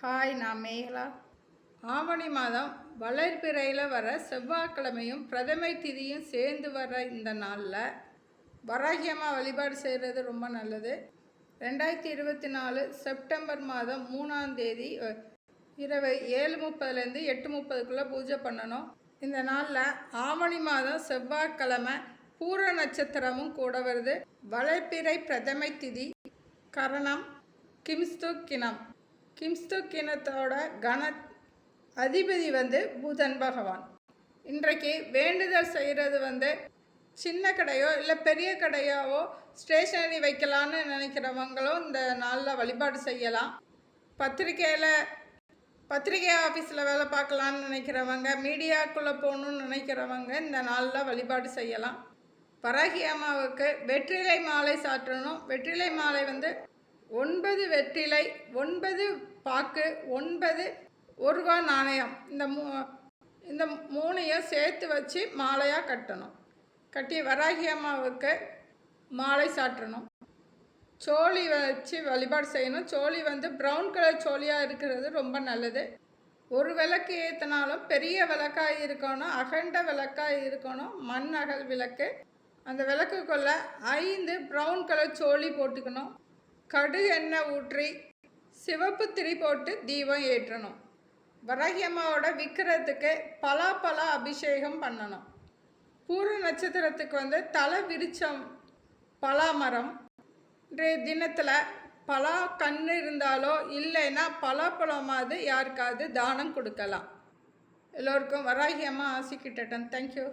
Hi நான் மேகலா. ஆவணி மாதம் வளர்பிறையில் வர செவ்வாய்க்கிழமையும் பிரதமை திதியும் சேர்ந்து வர இந்த நாளில் வராகியமாக வழிபாடு செய்கிறது ரொம்ப நல்லது. ரெண்டாயிரத்தி இருபத்தி நாலு செப்டம்பர் மாதம் மூணாம் தேதி இரவு ஏழு முப்பதுலேருந்து எட்டு முப்பதுக்குள்ளே பூஜை பண்ணணும். இந்த நாளில் ஆவணி மாதம் செவ்வாய்க்கிழமை பூர நட்சத்திரமும் கூட வருது. வளர்ப்பிறை பிரதமை திதி கரணம் கிம்ஸ்து கிணம். கிம்ஸ்து இனத்தோட கண அதிபதி வந்து புதன் பகவான். இன்றைக்கு வேண்டுதல் செய்கிறது வந்து சின்ன கடையோ இல்லை பெரிய கடையாவோ ஸ்டேஷனரி வைக்கலான்னு நினைக்கிறவங்களும் இந்த நாளில் வழிபாடு செய்யலாம். பத்திரிக்கையில் பத்திரிகை ஆஃபீஸில் வேலை பார்க்கலான்னு நினைக்கிறவங்க மீடியாக்குள்ளே போகணுன்னு நினைக்கிறவங்க இந்த நாளில் வழிபாடு செய்யலாம். பராகி அம்மாவுக்கு வெற்றிலை மாலை சாற்றணும். வெற்றிலை மாலை வந்து ஒன்பது வெற்றிலை ஒன்பது பாக்கு ஒன்பது ஒரு ரூபா நாணயம். இந்த மூ இந்த மூணையும் சேர்த்து வச்சு மாலையாக கட்டணும். கட்டி வராகி அம்மாவுக்கு மாலை சாற்றணும். சோழி வச்சு வழிபாடு செய்யணும். சோழி வந்து ப்ரௌன் கலர் சோழியாக இருக்கிறது ரொம்ப நல்லது. ஒரு விளக்கு ஏற்றினாலும் பெரிய விளக்காக இருக்கணும் அகண்ட விளக்காக இருக்கணும் மண் அகல் விளக்கு. அந்த விளக்குக்குள்ளே ஐந்து ப்ரௌன் கலர் சோழி போட்டுக்கணும். கடுகு எண்ணெய் ஊற்றி சிவப்பு திரி போட்டு தீபம் ஏற்றணும். வராகி அம்மாவோட பலா பலா அபிஷேகம் பண்ணணும். பூர்வ நட்சத்திரத்துக்கு வந்து தலை விரிச்சம் பலாமரம். இன்றைய தினத்தில் பலா கன்று இருந்தாலோ இல்லைன்னா பலாப்பழமாவது யாருக்காவது தானம் கொடுக்கலாம். எல்லோருக்கும் வராகி அம்மா தேங்க்யூ